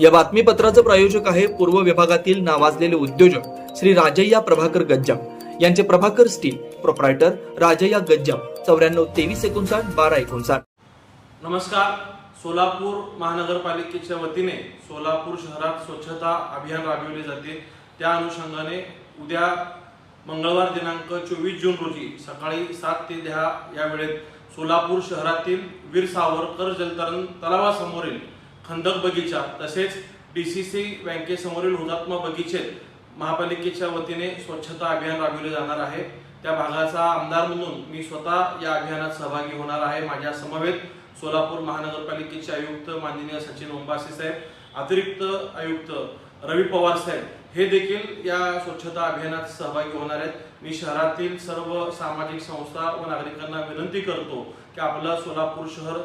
या बातमीपत्राचं प्रायोजक आहे पूर्व विभागातील नावाजलेले उद्योजक श्री राजय्या प्रभाकर गज्जाम. यांचे प्रभाकर स्टील प्रोप्रायटर राजय्या गज्जाम. चौऱ्याण्णव तेवीस एकोणसाठ बारा एकोणसाठ. नमस्कार. सोलापूर महानगरपालिकेच्या वतीने सोलापूर शहरात स्वच्छता अभियान राबविले जाते. त्या अनुषंगाने उद्या मंगळवार दिनांक चोवीस जून रोजी सकाळी सात ते दहा या वेळेत सोलापूर शहरातील वीर सावरकर जलतरण तलावासमोरील खंदक बगीचा तसेच डी सी सी बँकेसमोरील हुतात्मा बगीचेत महापालिकेच्या वतीने स्वच्छता अभियान राबविले जाणार आहे. त्या भागाचा आमदार म्हणून मी स्वतः या अभियानात सहभागी होणार आहे. माझ्या समवेत सोलापूर महानगरपालिकेचे आयुक्त माननीय सचिन ओंबासे साहेब अतिरिक्त आयुक्त रवी पवार साहेब हे देखील या स्वच्छता अभियानात सहभागी होणार आहेत. मी शहरातील सर्व सामाजिक संस्था व नागरिकांना विनंती करतो की आपलं सोलापूर शहर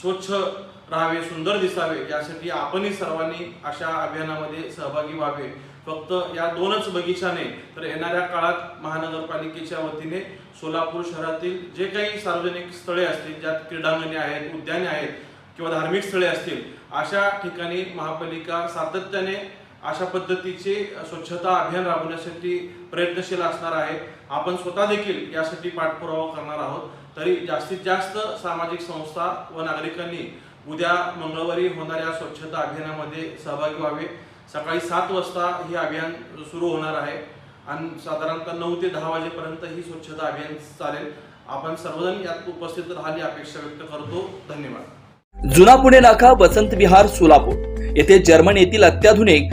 स्वच्छ राहावे सुंदर दिसावे. यासाठी आपणही सर्वांनी अशा अभियानामध्ये सहभागी व्हावे. फक्त या दोनच बगीचाने तर येणाऱ्या काळात महानगरपालिकेच्या वतीने सोलापूर शहरातील जे काही सार्वजनिक स्थळे असतील ज्यात क्रीडांगणे आहेत उद्याने आहेत किंवा धार्मिक स्थळे असतील अशा ठिकाणी महापालिका सातत्याने अशा पद्धतीचे स्वच्छता अभियान राबवण्यासाठी प्रयत्नशील असणार आहे. आपण स्वतः देखील यासाठी पाठपुरावा करणार आहोत. तरी जास्तीत जास्त सामाजिक संस्था व नागरिकांनी उद्या मंगळवारी होणाऱ्या स्वच्छता अभियानामध्ये सहभागी व्हावे. सकाळी सात वाजता हे अभियान सुरू होणार आहे. आणि साधारणतः नऊ ते दहा वाजेपर्यंत ही स्वच्छता अभियान चालेल. आपण सर्वजण यात उपस्थित राहण्याची अपेक्षा व्यक्त करतो. धन्यवाद. जुना पुणे नाका वसंत विहार सोलापूर. येथे जर्मन येथील अत्याधुनिक